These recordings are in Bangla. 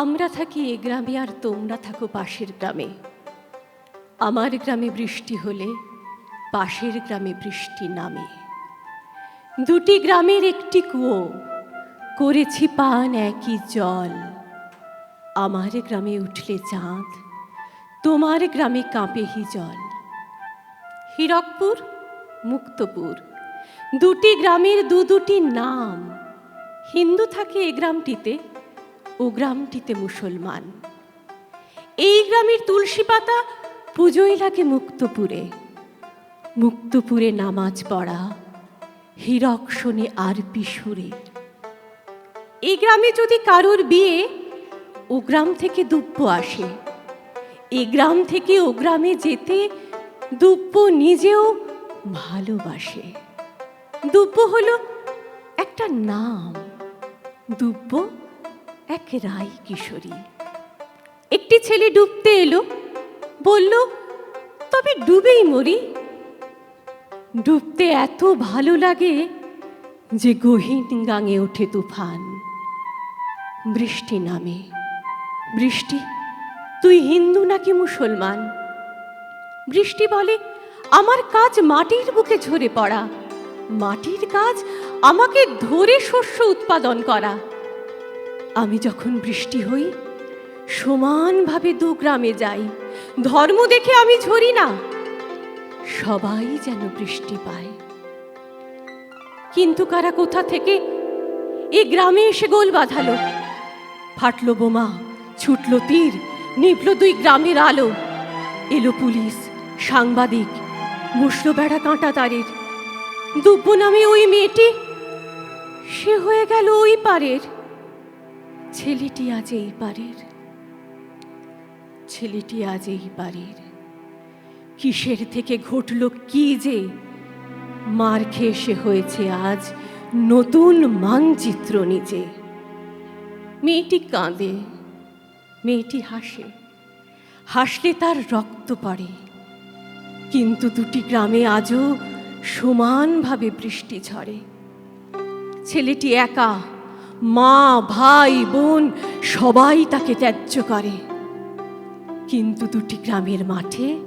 আমরা থাকি এ গ্রামে আর তোমরা থাকো পাশের গ্রামে। আমার গ্রামে বৃষ্টি হলে পাশের গ্রামে বৃষ্টি নামে। দুটি গ্রামের একটি কুয়ো, করেছি পান একই জল। আমার গ্রামে উঠলে চাঁদ, তোমার গ্রামে কাঁপে হি জল। হিরকপুর, মুক্তপুর, দুটি গ্রামের দু দুটি নাম। হিন্দু থাকে এ গ্রামটিতে ও গ্রামটিতে মুসলমান। এই গ্রামের তুলসী পাতা পুজোয় লাগে মুক্তপুরে। মুক্তপুরে নামাজ পড়া, হীরক শোনে আর পিসুরে এই গ্রামে যদি কারোর বিয়ে, ও গ্রাম থেকে দুব্য আসে। এ গ্রাম থেকে ও গ্রামে যেতে দুব্য নিজেও ভালোবাসে। দুব্য হলো একটা নাম। দুব্য এক রাই কিশোরী। একটি ছেলে ডুবতে এলো, বলল, তবে ডুবেই মরি। ডুবতে এত ভালো লাগে যে গহীন গাঙে ওঠে তুফান। বৃষ্টি নামে। বৃষ্টি, তুই হিন্দু নাকি মুসলমান? বৃষ্টি বলে, আমার কাজ মাটির বুকে ঝরে পড়া। মাটির কাজ আমাকে ধরে শস্য উৎপাদন করা। আমি যখন বৃষ্টি হই, সমানভাবে দু গ্রামে যাই। ধর্ম দেখে আমি ঝরি না। সবাই যেন বৃষ্টি পায়। কিন্তু কারা কোথা থেকে এ গ্রামে এসে গোল বাঁধালো? ফাটলো বোমা, ছুটলো তীর, নিভল দুই গ্রামের আলো। এলো পুলিশ, সাংবাদিক বসল বেড়া কাঁটা তারের। দুব্য নামে ওই মেয়েটি, সে হয়ে গেল ওই পারের ছেলেটি আজ এই পারের ছেলেটি আজ এই পারের কিসের থেকে ঘটল কি যে? মার খেয়ে সে হয়েছে আজ নতুন মানচিত্র নিজে। মেয়েটি কাঁদে, মেয়েটি হাসে। হাসলে তার রক্ত পড়ে। কিন্তু দুটি গ্রামে আজও সমানভাবে বৃষ্টি ঝরে। ছেলেটি একা মা, ভাই, বোন সবাই তাকে ত্যায্য করে। কিন্তু দুটি গ্রামের মাঠে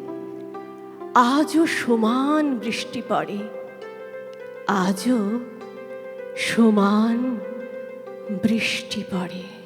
আজও সমান বৃষ্টি পড়ে। আজও সমান বৃষ্টি পড়ে।